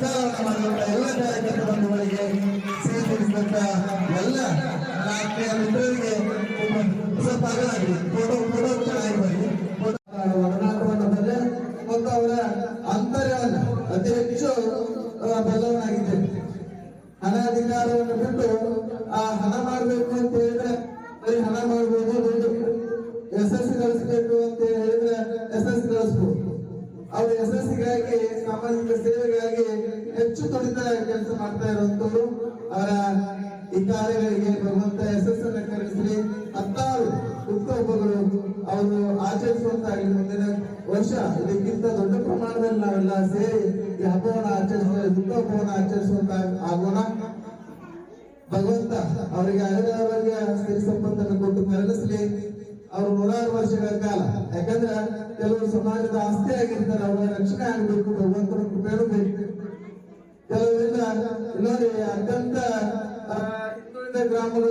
ಸತ್ಕಾರವನ್ನು ಮಾಡಿದಂತ ಎಲ್ಲ ಕಾರ್ಯಕರ್ತ ಬಂಧುಗಳಿಗೆ ಸ್ವೀಕರಿಸಿದಂತ ಎಲ್ಲ ಮಿತ್ರರಿಗೆ ಸ್ವಲ್ಪ ಆಗಲಾಗಿ ಫೋಟೋ ಫೋಟೋ ಚೆನ್ನಾಗಿ ಬನ್ನಿ ಒಡನಾಟವನ್ನು ಅವರ ಅತಿ ಹೆಚ್ಚು ಬದಲಾವಣೆಯಾಗಿದ್ದೇನೆ ಅನಾಧಿಕಾರವನ್ನು ಬಿಟ್ಟು ಆ ಹಣ ಮಾಡಬೇಕು ಅಂತ ಹೇಳಿದ್ರೆ ಬರೀ ಹಣ ಮಾಡಬಹುದು ಯಶಸ್ಸು ಗಳಿಸಬೇಕು. ಅಂತ ಹೇಳಿದ್ರೆ ಯಶಸ್ಸು ಗಳಿಸಬಹುದು ಎಸ್ ಯಶಸ್ಸಿಗಾಗಿ ಸಾಮಾಜಿಕ ಸೇವೆಗಾಗಿ ಹೆಚ್ಚು ತೊಡಿತ ಕೆಲಸ ಮಾಡ್ತಾ ಇರುವಂತದ್ದು ಅವರ ಈ ಕಾರ್ಯಗಳಿಗೆ ಭಗವಂತ ಯಶಸ್ಸನ್ನು ಕರೆಸಿ ಹತ್ತಾರು ಹುಟ್ಟುಹಬ್ಬಗಳು ಅವರು ಆಚರಿಸುವಂತಾಗಲಿ ಮುಂದಿನ ವರ್ಷ. ಇದಕ್ಕಿಂತ ದೊಡ್ಡ ಪ್ರಮಾಣದಲ್ಲಿ ನಾವೆಲ್ಲ ಸೇರಿ ಈ ಹಬ್ಬವನ್ನು ಆಚರಿಸುವ ಹುಟ್ಟುಹಬ್ಬವನ್ನು ಆಚರಿಸುವಂತ ಆಗೋಣ ಭಗವಂತ ಅವರಿಗೆ ಅಗಲವಾಗಿ ಸಂಪತ್ತನ್ನು ಕೊಟ್ಟು ಕರುಣಿಸಲಿ ಅವರು ನೂರಾರು ವರ್ಷಗಳ ಕಾಲ. ಯಾಕಂದ್ರೆ ಕೆಲವರು ಸಮಾಜದ ಆಸ್ತಿ ಆಗಿರ್ತಾರೆ ಅವರ ರಕ್ಷಣೆ ಆಗಬೇಕು, ಭಗವಂತನ ಕೃಪೆಯನ್ನು ಬೇಕು ಕೆಲವರಿಂದ ನೋಡಿ, ಅತ್ಯಂತ ಹಿಂದುಳಿದ ಗ್ರಾಮಗಳು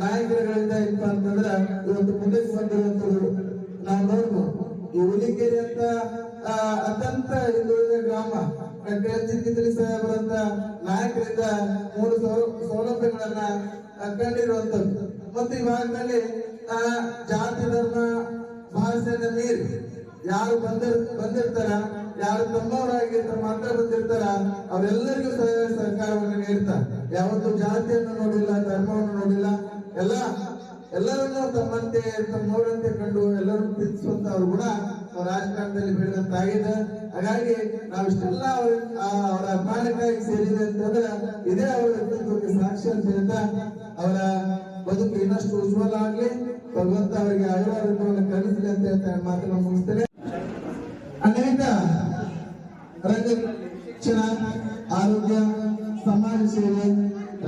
ನಾಯಕರುಗಳಿಂದ ಇಪ್ಪ ಅಂತಂದ್ರೆ ಇವತ್ತು ಮುಂದೆ ಬಂದಿರುವಂತದ್ದು ನಾವು ನೋಡ್ಬೋದು. ಈ ಅಂತ ಅತ್ಯಂತ ಹಿಂದುಳಿದ ಗ್ರಾಮ ಡಾಕ್ಟರ್ ಎಲ್ ಚಿಂತಿದ್ರಿ ಸಾಹೇಬರಂತ ನಾಯಕರಿಂದ ಮೂರು ಸೌಲಭ್ಯಗಳನ್ನ ಕಂಡಿರುವಂತದ್ದು ಮತ್ತೆ ಈ ಭಾಗದಲ್ಲಿ ಜಾತಿ ಧರ್ಮ ಭಾಷೆಯಿಂದ ಮೀರಿ ಯಾರು ಬಂದಿರ್, ಬಂದಿರ್ತಾರ, ಯಾರು ತಮ್ಮವರಾಗಿರ್ತಾರ ಮಾತ್ರ ಬಂದಿರ್ತಾರ, ಅವರೆಲ್ಲರಿಗೂ ಸಹ ಸಹಕಾರವನ್ನು ನೀಡ್ತಾರೆ. ಯಾವತ್ತು ಜಾತಿಯನ್ನು ನೋಡಿಲ್ಲ, ಧರ್ಮವನ್ನು ನೋಡಿಲ್ಲ. ಎಲ್ಲ, ಎಲ್ಲರನ್ನು ತಮ್ಮಂತೆ, ತಮ್ಮವರಂತೆ ಕಂಡು ಎಲ್ಲರನ್ನು ಪ್ರೀತಿಸುವಂತ ಅವ್ರು ಕೂಡ ರಾಜಕಾರಣದಲ್ಲಿ ಬೆಳೆದಂತಾಗಿದೆ ಹಾಗಾಗಿ ನಾವು ಇಷ್ಟೆಲ್ಲ ಅವ್ರ ಅಭಿಮಾನಕ್ಕಾಗಿ ಸೇರಿದೆ ಅಂತಂದ್ರೆ, ಇದೇ ಅವರ ವ್ಯಕ್ತಿತ್ವಕ್ಕೆ ಸಾಕ್ಷಿ ಅಂತ ಅವರ ಬದುಕು ಇನ್ನಷ್ಟು ಉಜ್ವಲ ಆಗ್ಲಿ, ಭಗವಂತ ಅವರಿಗೆ ಆಯುರ್ವೇದವನ್ನು ಕಲಿಸಲಿ ಅಂತ ಹೇಳ್ತಾರೆ ಮಾತನ್ನು ಮುಗಿಸ್ತೇನೆ. ಅನೇಕ ರಂಗ ಶಿಕ್ಷಣ ಆರೋಗ್ಯ, ಸಮಾಜ ಸೇವೆ,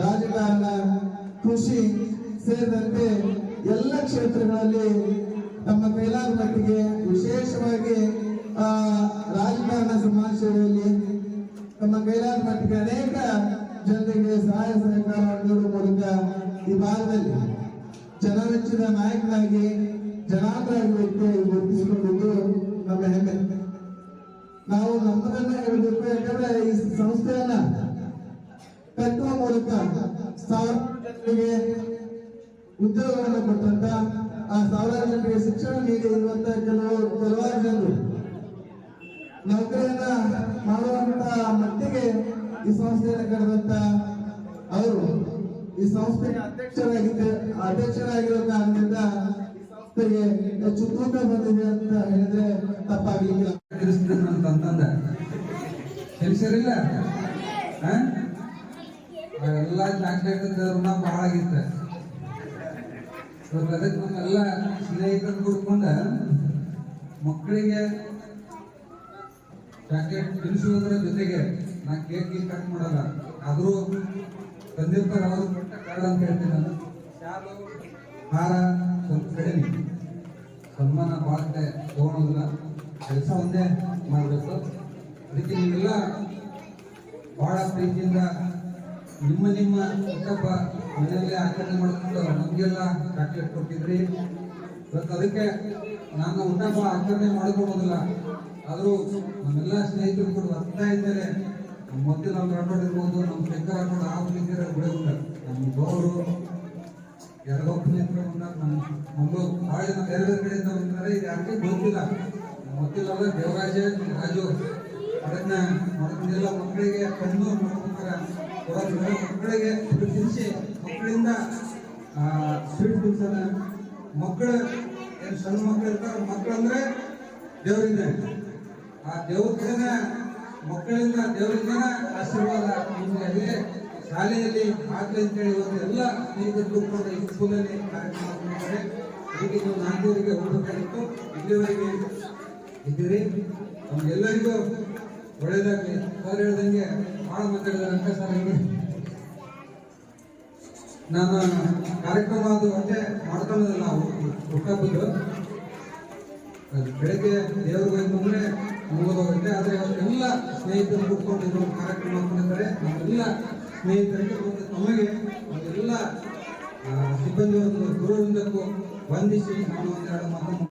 ರಾಜಕಾರಣ, ಕೃಷಿ ಸೇರಿದಂತೆ ಎಲ್ಲ ಕ್ಷೇತ್ರಗಳಲ್ಲಿ ತಮ್ಮ ಕೈಲಾದ ಮಟ್ಟಿಗೆ ವಿಶೇಷವಾಗಿ ರಾಜಕಾರಣ, ಸಮಾಜ ಸೇವೆಯಲ್ಲಿ ತಮ್ಮ ಕೈಲಾದ ಮಟ್ಟಿಗೆ ಅನೇಕ ಜನರಿಗೆ ಸಹಾಯ ಸಹಕಾರ ಮೂಲಕ ಈ ಭಾಗದಲ್ಲಿ ಜನಮೆಚ್ಚಿನ ನಾಯಕನಾಗಿ ಜನಾಂತರಾಗಬೇಕು ಗುರುತಿಸಿಕೊಂಡಿದ್ದು ನಮ್ಮ ಹೆಮ್ಮೆ. ನಾವು ನಮ್ಮದನ್ನ ಹೇಳಬೇಕು, ಯಾಕಂದ್ರೆ ಈ ಸಂಸ್ಥೆಯನ್ನ ಕಟ್ಟುವ ಮೂಲಕ ಸಾವಿರಾರು ಜನರಿಗೆ ಉದ್ಯೋಗವನ್ನು ಕೊಟ್ಟಂತ ಆ ಸಾವಿರಾರು ಜನರಿಗೆ ಶಿಕ್ಷಣ ನೀಡಿ ಇರುವಂತ ಕೆಲವು ಕೆಲವಾರು ಜನರು. ನೌಕರಿಯನ್ನ ಮಾಡುವಂತ ಮಟ್ಟಿಗೆ ಈ ಸಂಸ್ಥೆಯನ್ನು ಕರೆದಂತ ಅವರು. ಈ ಸಂಸ್ಥೆ ಅಧ್ಯಕ್ಷರಾಗಿದ್ದ ಅಧ್ಯಕ್ಷರಾಗಿರೋ ಕಾರಣದಿಂದ ಈ ಸಂಸ್ಥೆಗೆ ಹೆಚ್ಚು ತೂಕ ಬಂದಿದೆ ಅಂತ ಹೇಳಿದ್ರೆ ತಪ್ಪಾಗಲಿಲ್ಲ. ಅಂತಂದ ತಿಳಿಸಿರಿಲ್ಲ ಎಲ್ಲ ಚಾಕ್ಲೇಟ್ ಋಣ ಭಾಳ ಆಗಿತ್ತು. ಅದಕ್ಕೆ ನಮ್ಮೆಲ್ಲ ಸ್ನೇಹಿತರು ಕೂಡ್ಕೊಂಡ ಮಕ್ಕಳಿಗೆ ಜಾಕೆಟ್ ತಿನ್ಸುವುದರ ಜೊತೆಗೆ ನಾ ಕೇಕ್ ಕೇಕ್ ಕಟ್ ಮಾಡಲ್ಲ. ಆದರೂ ತಂದಿರ್ತಾರೆ ಅವರು. ಕಾರಣ ಅಂತ ಹೇಳ್ತೀನಿ ನಾನು? ಶಾಲು ಭಾರ ಸ್ವಲ್ಪ ಕಡಿಮೆ. ಸನ್ಮಾನ ಭಾಳ ತಗೊಳೋದಿಲ್ಲ ಕೆಲಸ ಒಂದೇ ಮಾಡಬೇಕು. ಅದಕ್ಕೆ ನೀವೆಲ್ಲ ಬಹಳ ಪ್ರೀತಿಯಿಂದ ನಿಮ್ಮ ನಿಮ್ಮ ಚಿಕ್ಕಪ್ಪ ಮನೆಯಲ್ಲೇ ಆಚರಣೆ ಮಾಡಿಕೊಂಡು ನಮಗೆಲ್ಲ ಚಾಕ್ಲೇಟ್ ಕೊಟ್ಟಿದ್ರಿ. ಇವತ್ತು ಅದಕ್ಕೆ ನಾನು ಹುಟ್ಟಪ್ಪ ಆಚರಣೆ ಮಾಡಿಕೊಡೋದಿಲ್ಲ. ಆದರೂ ನಮ್ಮೆಲ್ಲ ಸ್ನೇಹಿತರು ಕೂಡ ಬರ್ತಾ ಇದ್ದಾರೆ. ಮೊದಲು ನಮ್ಮ ರಾಠೋಡ್ ಇರ್ಬೋದು ನಮ್ಮ ಶಂಕರ್ ರಾಠೋಡ್ ಆ ಪ್ರೀತಿಯರ ಬಿಡೋದಿಲ್ಲ ನಮ್ಮ ಗೌರು ಯಾರೋ ಪುನೀತರು ಬಂದಾಗ ನಮ್ಮ ಮಗಳು ಭಾಳ ಬೇರೆ ಬೇರೆ ಕಡೆಯಿಂದ ಬಂದಿದ್ದಾರೆ ಇದು ಯಾರಿಗೆ ಗೊತ್ತಿಲ್ಲ. ಅಂದ್ರೆ ದೇವರಾಜ ರಾಜು. ಅದನ್ನ ಮಾಡೋದ್ರಿಂದ ಮಕ್ಕಳಿಗೆ ಕಣ್ಣು ಕೊಡೋದ್ರಿಂದ ಮಕ್ಕಳಿಗೆ ತಿನ್ನಿಸಿ ಮಕ್ಕಳಿಂದ ಸ್ವೀಟ್ ತಿನ್ಸೋಣ ಮಕ್ಕಳು, ಏನು ಸಣ್ಣ ಮಕ್ಕಳು ಇರ್ತಾರೆ ಮಕ್ಕಳು ಅಂದ್ರೆ ದೇವರಿಂದ. ಆ ದೇವ್ರ ಕಡೆನ ಮಕ್ಕಳಿಂದ ದೇವರಿಂದ ಆಶೀರ್ವಾದ ನಿಮ್ಗೆ ಶಾಲೆಯಲ್ಲಿ ಆಗ್ಲಿ ಅಂತೇಳಿ ಒಂದು ಎಲ್ಲ ಸ್ನೇಹಿತರು ಈ ಸ್ಕೂಲಲ್ಲಿ ಕಾರ್ಯಕ್ರಮ ಮಾಡಿದ್ದಾರೆ ನಾಲ್ಕೂವರೆಗೆ ಹೋಗಬೇಕಾಗಿತ್ತು. ಇಲ್ಲಿವರೆಗೆ ಇದ್ದೀರಿ. ನಮ್ಗೆಲ್ಲರಿಗೂ ಒಳ್ಳೇದಾಗ್ಲಿ ಸರ್ ಹೇಳ್ದಂಗೆ ಭಾಳ ಮಾತಾಡಿದಾರೆ ಅಂತ ಸರ್ ನಾನು ಕಾರ್ಯಕ್ರಮ ಅದು ಅಂತೆ ಮಾಡ್ಕೊಳ್ಳೋದಿಲ್ಲ ನಾವು ಅದು ಬೆಳಗ್ಗೆ ದೇವ್ರಿಗೆ ಹೋಗಿ ಬಂದ್ರೆ ಮುಗಿದೋಗುತ್ತೆ ಆದರೆ ಎಲ್ಲ ಸ್ನೇಹಿತರು ಕೂತ್ಕೊಂಡು ಕಾರ್ಯಕ್ರಮ ಮಾಡಿದ್ದಾರೆ ನಮ್ಮೆಲ್ಲ ಸ್ನೇಹಿತರಿಗೆ ನಮಗೆ ಅದೆಲ್ಲ ಸಿಬ್ಬಂದಿ ಗುರುವಿಂದಕ್ಕೂ ವಂದಿಸಿ ನಾನು ಒಂದೆರಡು ಮಾತನ್ನು